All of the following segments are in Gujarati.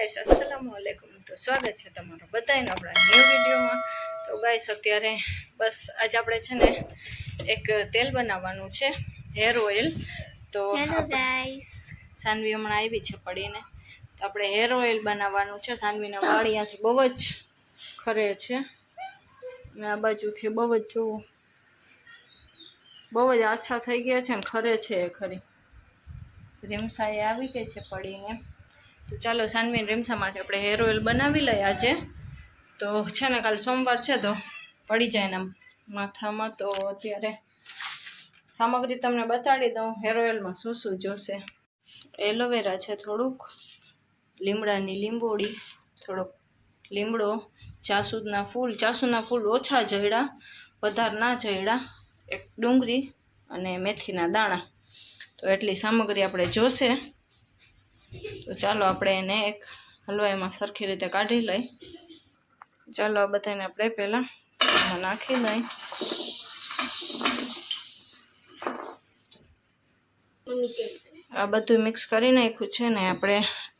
ગાઈસ અસલામુ અલૈકુમ તો સ્વાગત છે તમારું બધાને આપણા ન્યૂ વિડીયોમાં તો ગાઈસ અત્યારે બસ આજે આપણે છે ને એક તેલ બનાવવાનું છે હેર ઓઇલ તો ગાઈસ સાનવી હમણાં આવી છે પડીને. તો આપણે હેર ઓઇલ બનાવવાનું છે. સાનવીના વાળિયાથી બહુ જ ખરે છે. અને આ બાજુથી બહુ જ જોવું બહુ જ આછા થઈ ગયા છે ને ખરે છે એ ખરી. રીમસા એ આવી ગઈ છે પડીને. તો ચાલો સાનવીન રીમસા માટે આપણે હેર ઓઇલ બનાવી લઈએ આજે. તો છે ને કાલ સોમવાર છે તો પડી જાય એના માથામાં. તો અત્યારે સામગ્રી તમને બતાડી દઉં હેર ઓઇલમાં શું શું જોશે. એલોવેરા છે થોડુંક, લીમડાની લીંબોળી, થોડોક લીમડો જાસૂદના ફૂલ જાસૂદના ફૂલ ઓછા જયડા, વધારે ના જયડા, એક ડુંગળી અને મેથીના દાણા. તો એટલી સામગ્રી આપણે જોશે. તો ચાલો આપણે એને એક હલવાઈમાં સરખી રીતે કાઢી લઈ. ચાલો આ બધાને આપણે પહેલાં નાખી લઈ. આ બધું મિક્સ કરી નાખ્યું છે ને આપણે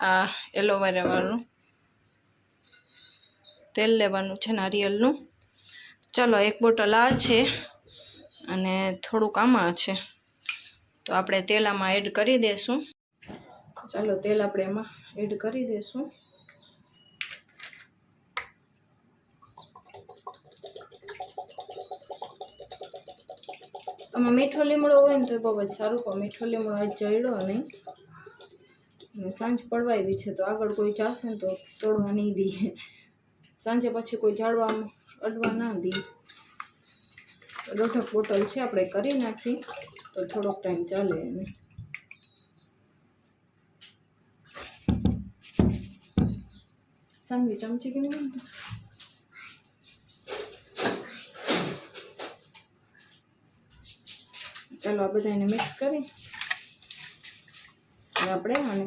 આ એલોવેરા વાળું તેલ લેવાનું છે નારિયેલનું ચાલો એક બોટલ આ છે અને થોડુંક આમાં છે. તો આપણે તેલ આમાં એડ કરી દઈશું ચાલો તેલ આપણે એમાં એડ કરી દઈશું આમાં મીઠો લીમડો હોય ને તો બહુ જ સારું, પણ મીઠો લીમડો આજ જડ્યો નહીં. અને સાંજ પડવાવી છે, તો આગળ કોઈ જાશે ને તો તોડવા નહીં દઈએ સાંજે પછી કોઈ જાળવા અડવા ના દઈએ દોઢક બોટલ છે, આપણે કરી નાખી. તો થોડોક ટાઈમ ચાલે એને. સાંજવી ચમચી કે નહીં ચાલો આ બધાને મિક્સ કરી. આપણે આને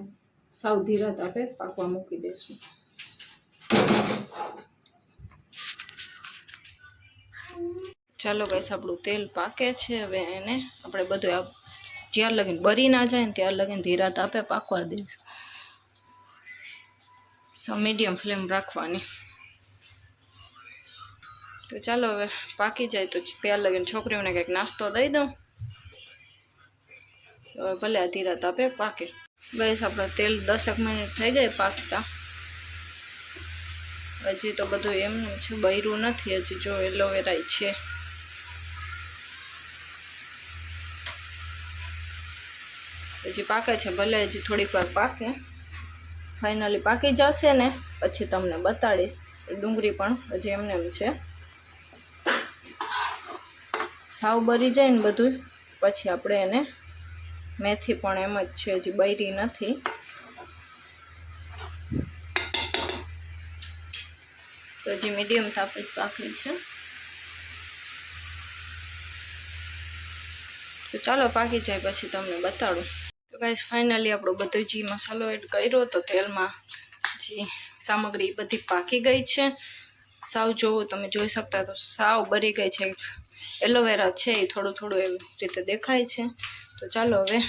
સાવ ધીરત આપણે પાકવા મૂકી દઈશું. ચાલો ગઈસ આપણું તેલ પાકે છે. હવે એને આપણે બધું જ્યાં લગીને બરી ના જાય ને ત્યાં લગીને ધીરત આપે, પાકવા દઈશું. મીડિયમ ફ્લેમ રાખવાની. તો ચાલો હવે પાકી જાય તો ત્યાં લગીને છોકરીઓને કંઈક નાસ્તો દઈ દઉં. હવે ભલે આ ધીરા તાપે પાકે. બસ, આપણે તેલ દસેક મિનિટ થઈ ગઈ પાકતા. હજી તો બધું એમનું છે, બૈરું નથી, હજી જો એલોવેરા છે. હજી પાકે છે, ભલે હજી થોડીક વાર પાકે. ફાઇનલી પાકી જશે ને, પછી તમને બતાડીશ. ડુંગળી પણ હજી એમને એમ છે. સાવ બરી જાય ને બધું, પછી આપણે એને મેથી પણ એમ જ છે, હજી બૈરી નથી. તો હજી મીડિયમ તાપે જ પાકી છે. તો ચાલો પાકી જાય, પછી તમને બતાડું. તો ગાઈસ ફાઇનલી આપણો બધો જી મસાલો એડ કર્યો તો તેલમાં જે સામગ્રી બધી પાકી ગઈ છે. સાવ જોવો, તમે જોઈ શકતા તો સાવ બરી ગઈ છે. એલોવેરા છે એ થોડું થોડું એવી રીતે દેખાય છે. તો ચાલો હવે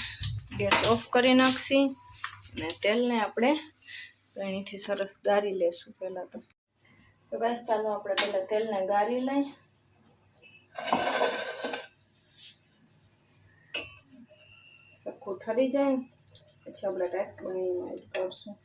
ગેસ ઓફ કરી નાખશી અને તેલને આપણે ગણીથી સરસ ગાળી લેશું પહેલાં તો. તો બસ ચાલો આપણે પહેલાં તેલને ગાળી લઈ. સરખું ઠરી જાય પછી આપણે રાઈસ બનાવીને એડ કરશું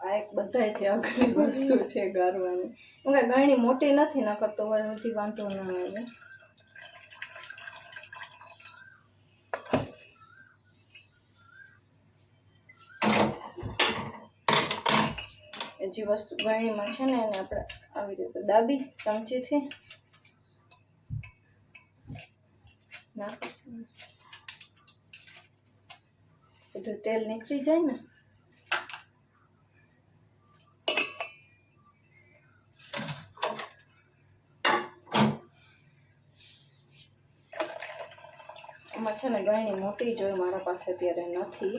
આ એક બધાયથી અઘરી વસ્તુ છે ગારવાની કાંઈ ગળણી મોટી નથી ના કરતો વળી હજી વાંધો ના આવે. એ જે વસ્તુ ગળણીમાં છે ને એને આપણે આવી રીતે દાબી ચમચીથી બધું તેલ નીકળી જાય ને. એમાં છે ને ગળણી મોટી જોઈએ મારા પાસે અત્યારે નથી.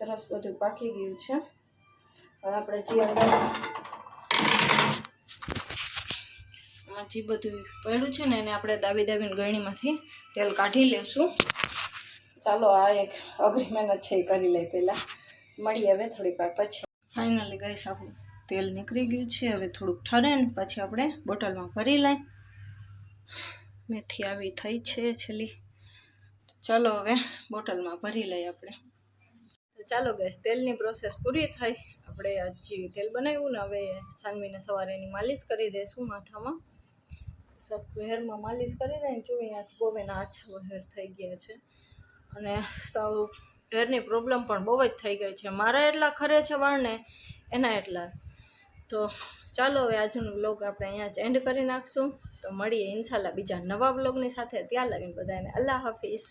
સરસ બધું પાકી ગયું છે. હવે આપણે જે અંદર જે બધું પડ્યું છે ને એને આપણે દાબી દાબીને ગળણીમાંથી તેલ કાઢી લેશું. ચાલો, આ એક અઘરી મહેનત છે એ કરી લઈ પહેલાં. મળીએ હવે થોડીક વાર પછી. ફાઇનલી ગઈ આપણું તેલ નીકળી ગયું છે. હવે થોડુંક ઠરે ને પછી આપણે બોટલમાં ભરી લઈ મેથી આવી થઈ છે છેલ્લી. ચાલો, હવે બોટલમાં ભરી લઈએ આપણે. ચાલો ગેસ તેલની પ્રોસેસ પૂરી થઈ. આપણે જે તેલ બનાવ્યું ને હવે સાનવીને સવારે એની માલિશ કરી દઈશું માથામાં. હેરમાં માલિશ કરી દઈને જો અહીંયાથી બહુ એના આછા હેર થઈ ગયા છે. અને સાવ હેરની પ્રોબ્લેમ પણ બહુ જ થઈ ગઈ છે. મારા એટલા ખરે છે વાળને, એના એટલા. તો ચાલો હવે આજનો વ્લોગ આપણે અહીંયા જ એન્ડ કરી નાખશું. તો મળીએ ઇન્શાલ્લાહ બીજા નવા વ્લોગની સાથે. ત્યાં લગીને બધાને અલ્લાહ હાફિઝ.